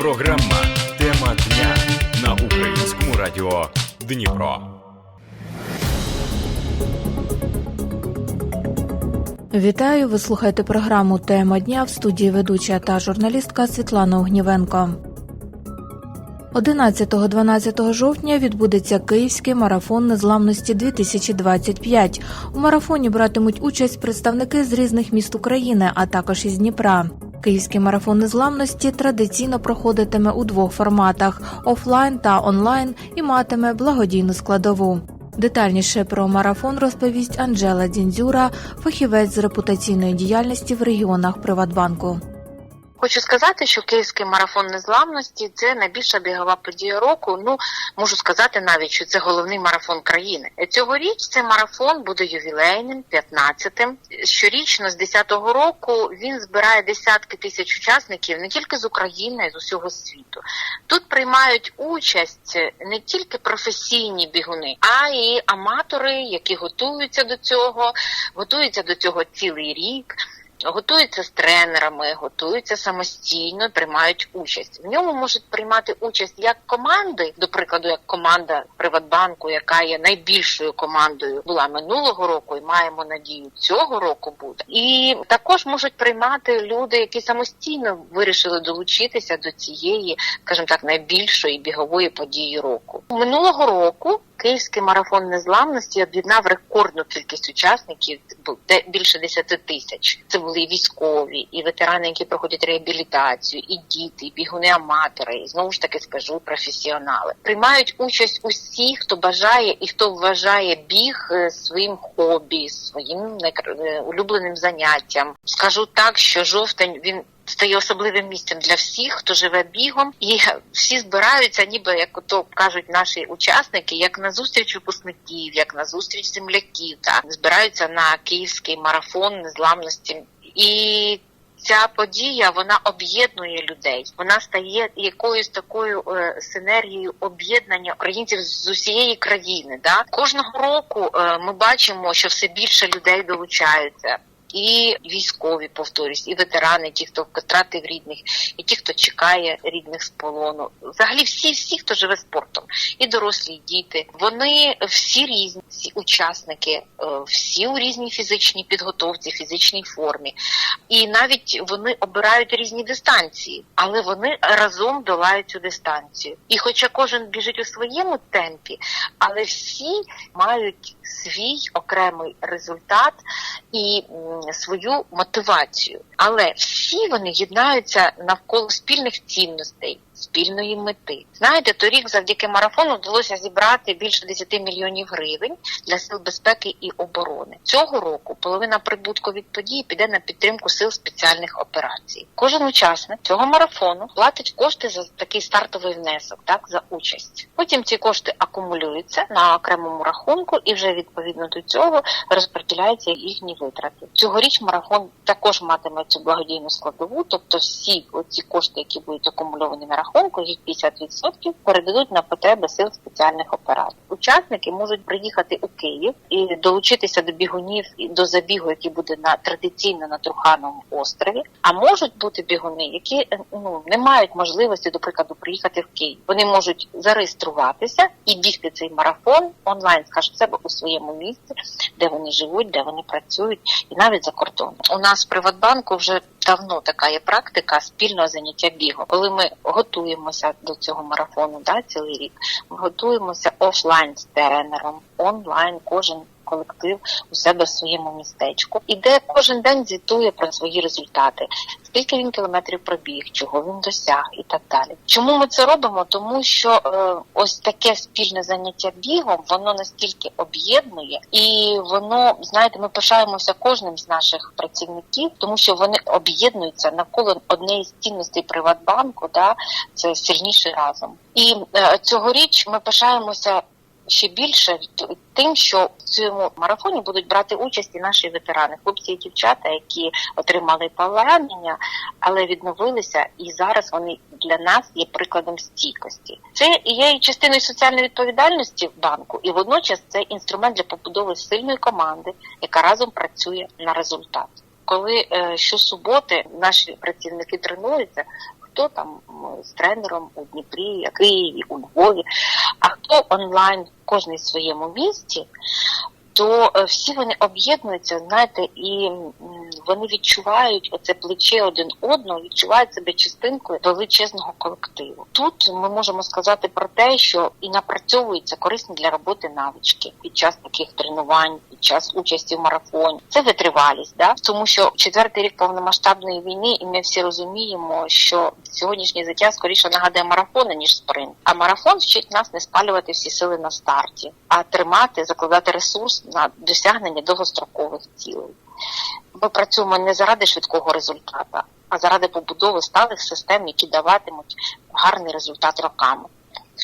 Програма Тема дня на українському радіо Дніпро. Вітаю! Ви слухаєте програму Тема дня в студії ведуча та журналістка Світлана Огнівенко. 11-12 жовтня відбудеться Київський марафон незламності 2025. У марафоні братимуть участь представники з різних міст України, а також із Дніпра. Київський марафон незламності традиційно проходитиме у двох форматах офлайн та онлайн і матиме благодійну складову. Детальніше про марафон розповість Анжела Дзіндзюра, фахівець з репутаційної діяльності в регіонах Приватбанку. Хочу сказати, що Київський марафон незламності це найбільша бігова подія року. Ну можу сказати навіть, що це головний марафон країни. Цьогоріч цей марафон буде ювілейним, 15-тим. Щорічно з 10-го року він збирає десятки тисяч учасників не тільки з України, а й з усього світу. Тут приймають участь не тільки професійні бігуни, а й аматори, які готуються до цього, готуються до цього цілий рік готуються з тренерами, готуються самостійно, приймають участь. В ньому можуть приймати участь як команди, до прикладу, як команда Приватбанку, яка є найбільшою командою, була минулого року, і маємо надію цього року буде. І також можуть приймати люди, які самостійно вирішили долучитися до цієї, скажімо так, найбільшої бігової події року. Минулого року. Київський марафон незламності об'єднав рекордну кількість учасників, більше 10 тисяч. Це були і військові, і ветерани, які проходять реабілітацію, і діти, і бігуни-аматори, і знову ж таки скажу професіонали. Приймають участь усі, хто бажає і хто вважає біг е, своїм хобі, своїм е, улюбленим заняттям. Скажу так, що жовтень він стає особливим місцем для всіх, хто живе бігом, і всі збираються, ніби як то кажуть наші учасники, як на зустріч випускників, як на зустріч земляків, та збираються на київський марафон незламності і. Ця подія вона об'єднує людей. Вона стає якоюсь такою е, синергією об'єднання українців з усієї країни. Да кожного року е, ми бачимо, що все більше людей долучаються і військові повторюсь, і ветерани, ті, хто втратив рідних, і ті, хто чекає рідних з полону. Взагалі, всі, всі, хто живе спортом, і дорослі, і діти, вони всі різні, всі учасники, е, всі у різній фізичній підготовці, фізичній формі, і навіть вони обирають різні дистанції, але вони разом долають цю дистанцію. І, хоча кожен біжить у своєму темпі, але всі мають свій окремий результат і свою мотивацію, але всі вони єднаються навколо спільних цінностей спільної мети. Знаєте, торік завдяки марафону вдалося зібрати більше 10 мільйонів гривень для сил безпеки і оборони. Цього року половина прибутку від події піде на підтримку сил спеціальних операцій. Кожен учасник цього марафону платить кошти за такий стартовий внесок, так за участь. Потім ці кошти акумулюються на окремому рахунку, і вже відповідно до цього розподіляються їхні витрати. Цьогоріч марафон також матиме цю благодійну складову, тобто всі оці кошти, які будуть акумульовані на рахунку, рахунку їх 50% передадуть на потреби сил спеціальних операцій. Учасники можуть приїхати у Київ і долучитися до бігунів і до забігу, який буде на традиційно на Трухановому острові. А можуть бути бігуни, які е, ну не мають можливості, до прикладу, приїхати в Київ. Вони можуть зареєструватися і бігти цей марафон онлайн, скажу себе у своєму місці, де вони живуть, де вони працюють, і навіть за кордоном. У нас в Приватбанку вже давно така є практика спільного заняття бігом, коли ми готуємося до цього марафону, да, цілий рік. Ми готуємося офлайн з тренером, онлайн, кожен колектив у себе в своєму містечку, і де кожен день звітує про свої результати, скільки він кілометрів пробіг, чого він досяг і так далі. Чому ми це робимо? Тому що е, ось таке спільне заняття бігом, воно настільки об'єднує, і воно знаєте, ми пишаємося кожним з наших працівників, тому що вони об'єднуються навколо однієї з цінностей Приватбанку, да це сильніше разом. І е, цьогоріч ми пишаємося ще більше тим, що в цьому марафоні будуть брати участь і наші ветерани, хлопці і дівчата, які отримали поранення, але відновилися, і зараз вони для нас є прикладом стійкості. Це є і частиною соціальної відповідальності в банку, і водночас це інструмент для побудови сильної команди, яка разом працює на результат. коли е, щосуботи наші працівники тренуються, хто там з тренером у Дніпрі, Києві, у Львові, а хто онлайн в своєму місті, то е, всі вони об'єднуються, знаєте, і вони відчувають оце плече один одного, відчувають себе частинкою величезного колективу. Тут ми можемо сказати про те, що і напрацьовуються корисні для роботи навички під час таких тренувань, під час участі в марафоні. Це витривалість, да? тому що четвертий рік повномасштабної війни, і ми всі розуміємо, що сьогоднішнє життя скоріше нагадує марафони, ніж спринт. А марафон вчить нас не спалювати всі сили на старті, а тримати, закладати ресурс на досягнення довгострокових цілей. Ми працюємо не заради швидкого результату, а заради побудови сталих систем, які даватимуть гарний результат роками.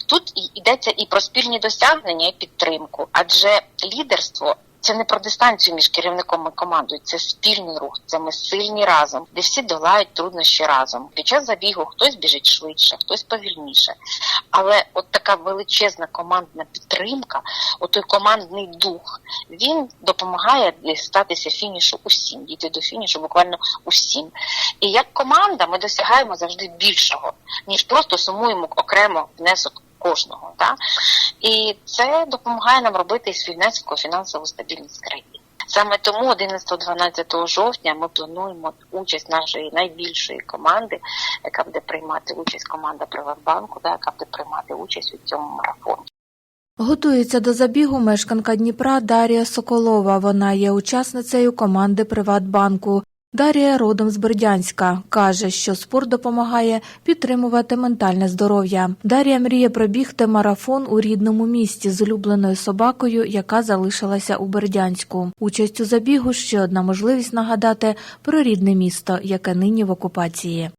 Тут йдеться і про спільні досягнення, і підтримку, адже лідерство це не про дистанцію між керівником і командою, це спільний рух, це ми сильні разом, де всі долають труднощі разом. Під час забігу хтось біжить швидше, хтось повільніше. Але от така величезна командна підтримка, отой командний дух, він допомагає дістатися фінішу усім, дійти до фінішу буквально усім. І як команда ми досягаємо завжди більшого, ніж просто сумуємо окремо внесок кожного. Да? І це допомагає нам робити внесок фінансову стабільність країни. Саме тому 11-12 жовтня ми плануємо участь нашої найбільшої команди, яка буде приймати участь команда Приватбанку, да, яка буде приймати участь у цьому марафоні. Готується до забігу мешканка Дніпра Дар'я Соколова. Вона є учасницею команди Приватбанку. Дар'я родом з Бердянська. Каже, що спорт допомагає підтримувати ментальне здоров'я. Дарія мріє пробігти марафон у рідному місті з улюбленою собакою, яка залишилася у Бердянську. Участь у забігу ще одна можливість нагадати про рідне місто, яке нині в окупації.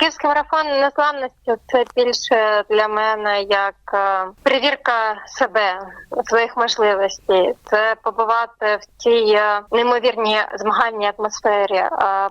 Київський марафон незламності це більше для мене як е, перевірка себе, своїх можливостей. Це побувати в цій е, неймовірній змагальній атмосфері,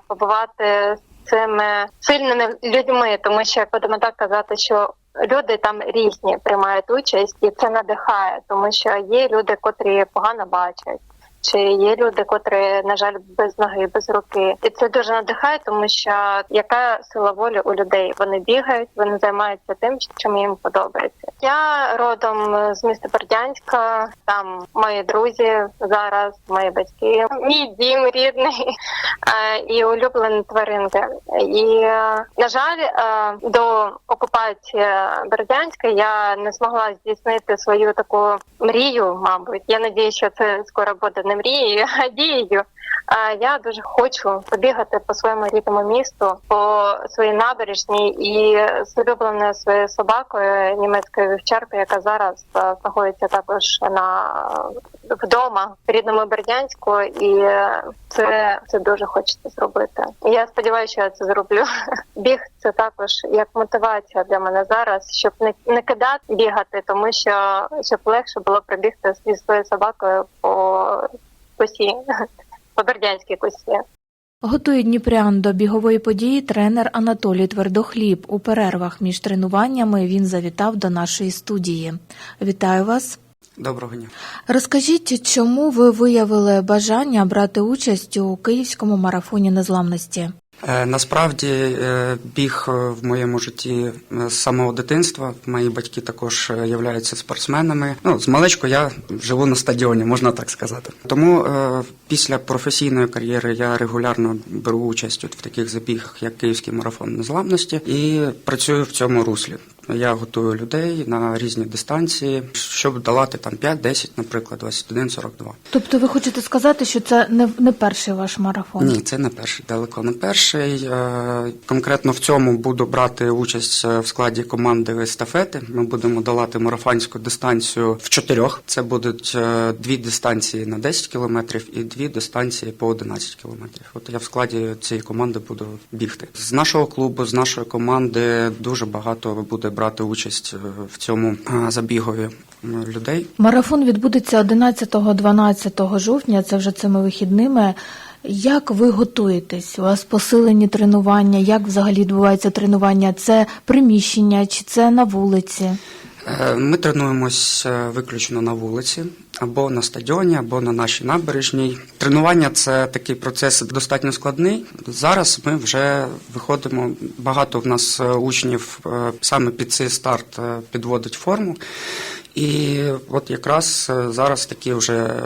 побувати з цими сильними людьми, тому що як будемо так казати, що. Люди там різні приймають участь, і це надихає, тому що є люди, котрі погано бачать, чи є люди, котрі, на жаль, без ноги, без руки, і це дуже надихає, тому що яка сила волі у людей? Вони бігають, вони займаються тим, чим їм подобається. Я родом з міста Бердянська, там мої друзі зараз, мої батьки, мій дім рідний е, і улюблені тваринки. І е, на жаль, е, до окупації Бердянська я не змогла здійснити свою таку мрію. Мабуть, я надію, що це скоро буде не мрією, а дією. Я дуже хочу побігати по своєму рідному місту, по своїй набережній і з улюбленою своєю собакою німецькою вівчаркою, яка зараз е, знаходиться також на вдома в рідному Бердянську, і це, це дуже хочеться зробити. Я сподіваюся, що я це зроблю. Біг це також як мотивація для мене зараз, щоб не, не кидати бігати, тому що щоб легше було пробігти зі своєю собакою по косі, по бердянській косі. Готує Дніпрян до бігової події тренер Анатолій Твердохліб. У перервах між тренуваннями він завітав до нашої студії. Вітаю вас. Доброго дня. Розкажіть, чому ви виявили бажання брати участь у київському марафоні незламності? Е, Насправді е, біг е, в моєму житті з самого дитинства. Мої батьки також являються спортсменами. Ну, з маличку я живу на стадіоні, можна так сказати. Тому після професійної кар'єри я регулярно беру участь в таких забігах, як Київський марафон незламності, і працюю в цьому руслі. Я готую людей на різні дистанції, щоб долати там 5-10, наприклад, 21-42. Тобто ви хочете сказати, що це не, не перший ваш марафон? Ні, це не перший, далеко не перший. Е, Конкретно в цьому буду брати участь е, в складі команди естафети. Ми будемо долати марафонську дистанцію в чотирьох. Це будуть е, дві дистанції на 10 кілометрів і дві дистанції по 11 кілометрів. От я в складі цієї команди буду бігти. З нашого клубу, з нашої команди дуже багато буде брати участь е, в цьому е, забігові людей. Марафон відбудеться 11-12 жовтня, це вже цими вихідними. Як ви готуєтесь? У вас посилені тренування? Як взагалі відбувається тренування? Це приміщення чи це на вулиці? Е, Ми тренуємось виключно на вулиці, або на стадіоні, або на нашій набережній. Тренування це такий процес достатньо складний. Зараз ми вже виходимо. Багато в нас е, учнів е, саме під цей старт е, підводить форму. І от якраз зараз такі вже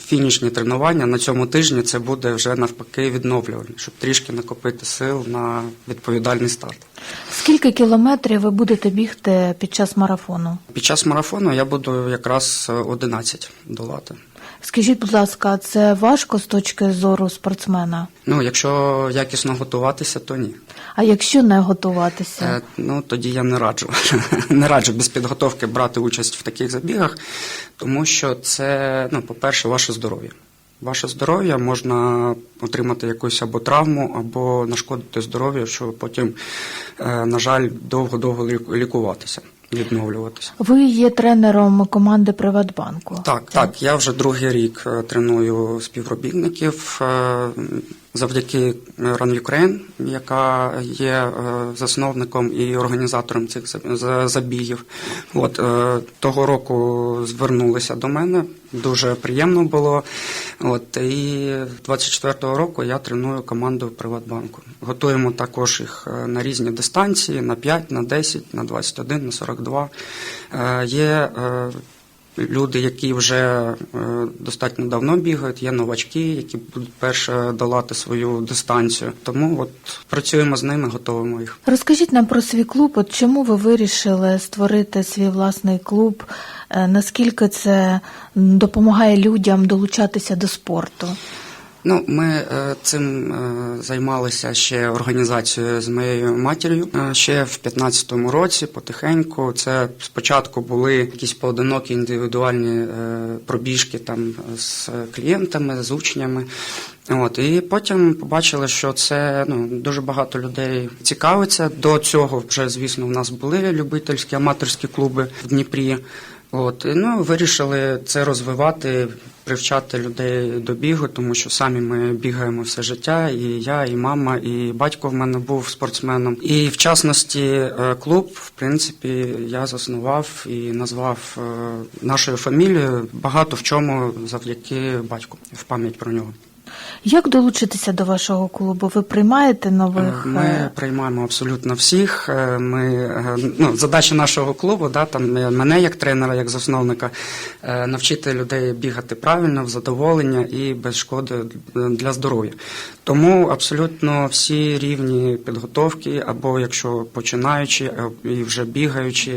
фінішні тренування на цьому тижні це буде вже навпаки відновлювання, щоб трішки накопити сил на відповідальний старт. Скільки кілометрів ви будете бігти під час марафону? Під час марафону я буду якраз е, 11 долати. Скажіть, будь ласка, це важко з точки зору спортсмена? Ну, якщо якісно готуватися, то ні. А якщо не готуватися? Е, ну тоді я не раджу. не раджу без підготовки брати участь в таких забігах, тому що це, ну, по-перше, ваше здоров'я. Ваше здоров'я можна отримати якусь або травму, або нашкодити здоров'ю, що потім, е, на жаль, довго-довго ліку- лікуватися, відновлюватися. Ви є тренером команди Приватбанку. Так, так, я вже другий рік е, треную співробітників е, завдяки Run Ukraine, яка є е, засновником і організатором цих за- за- забігів. От е, того року звернулися до мене. Дуже приємно було. От і 24-го року я треную команду Приватбанку. Готуємо також їх е, на різні дистанції: на 5, на 10, на 21, на 42. Е, Є е, люди, які вже е, достатньо давно бігають, є новачки, які будуть перше долати свою дистанцію. Тому от працюємо з ними, готуємо їх. Розкажіть нам про свій клуб. От чому ви вирішили створити свій власний клуб? Е, Наскільки це допомагає людям долучатися до спорту? Ну, ми е, цим е, займалися ще організацією з моєю матір'ю е, ще в 15-му році, потихеньку. Це спочатку були якісь поодинокі індивідуальні пробіжки там з клієнтами, з учнями. От і потім побачили, що це ну дуже багато людей цікавиться. До цього вже, звісно, у нас були любительські аматорські клуби в Дніпрі. От ну вирішили це розвивати, привчати людей до бігу, тому що самі ми бігаємо все життя, і я, і мама, і батько в мене був спортсменом. І в частності е, клуб, в принципі, я заснував і назвав е, нашою фамілією багато в чому завдяки батьку в пам'ять про нього. Як долучитися до вашого клубу? Ви приймаєте нових? Ми е, приймаємо абсолютно всіх. Е, Ми е, ну, задача нашого клубу, да, там мене як тренера, як засновника, навчити людей бігати правильно, в задоволення і без шкоди для здоров'я. Тому абсолютно всі рівні підготовки, або якщо починаючи і вже бігаючи,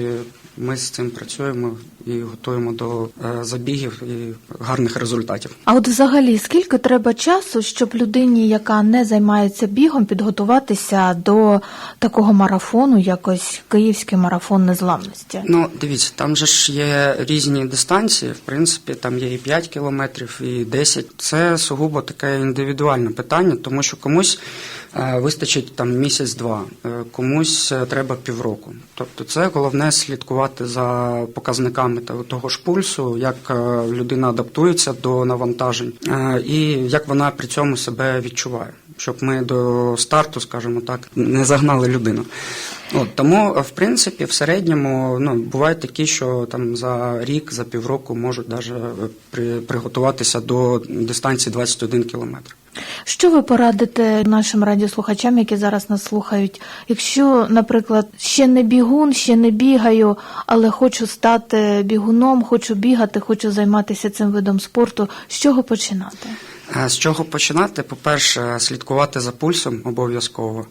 ми з цим працюємо і готуємо до е, забігів і гарних результатів. А от взагалі, скільки треба часу, щоб людині, яка не займається бігом, підготуватися до такого марафону, як ось Київський марафон незламності? Ну, дивіться, там же ж є різні дистанції. В принципі, там є і 5 кілометрів, і 10. Це сугубо таке індивідуальне питання, тому що комусь вистачить там місяць-два, е, комусь е, треба півроку. Тобто, це головне слідкувати за показниками того ж пульсу, як е, людина адаптується до навантажень, е, і як вона при цьому себе відчуває, щоб ми до старту, скажімо так, не загнали людину. От, тому, е, в принципі, в середньому ну, бувають такі, що там за рік, за півроку можуть навіть при, приготуватися до дистанції 21 кілометр. Що ви порадите нашим радіослухачам, які зараз нас слухають? Якщо, наприклад, ще не бігун, ще не бігаю, але хочу стати бігуном, хочу бігати, хочу займатися цим видом спорту, з чого починати? Е, З чого починати? По-перше, слідкувати за пульсом обов'язково.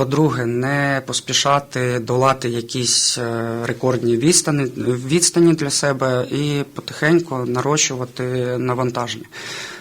По-друге, не поспішати долати якісь е, рекордні відстані, відстані для себе і потихеньку нарощувати навантаження.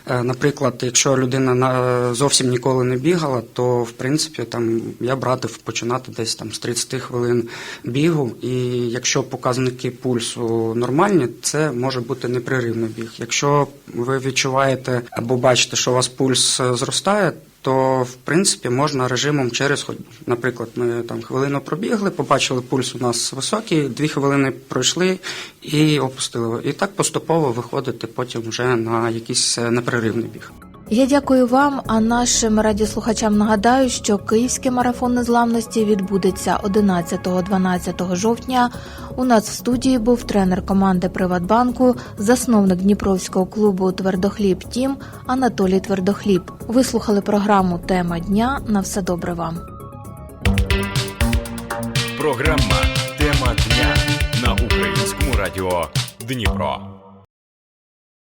Е, Наприклад, якщо людина зовсім ніколи не бігала, то в принципі там я б радив починати десь там з 30 хвилин бігу. І якщо показники пульсу нормальні, це може бути непреривний біг. Якщо ви відчуваєте або бачите, що у вас пульс е, зростає. То в принципі можна режимом через ходьбу. Наприклад, ми там хвилину пробігли, побачили пульс у нас високий, дві хвилини пройшли і опустили. І так поступово виходити потім вже на якийсь е, непреривний біг. Я дякую вам. А нашим радіослухачам нагадаю, що Київський марафон незламності відбудеться 11-12 жовтня. У нас в студії був тренер команди Приватбанку, засновник Дніпровського клубу Твердохліб Тім Анатолій Твердохліб. Ви слухали програму Тема дня. На все добре вам. Програма Тема дня на українському радіо Дніпро.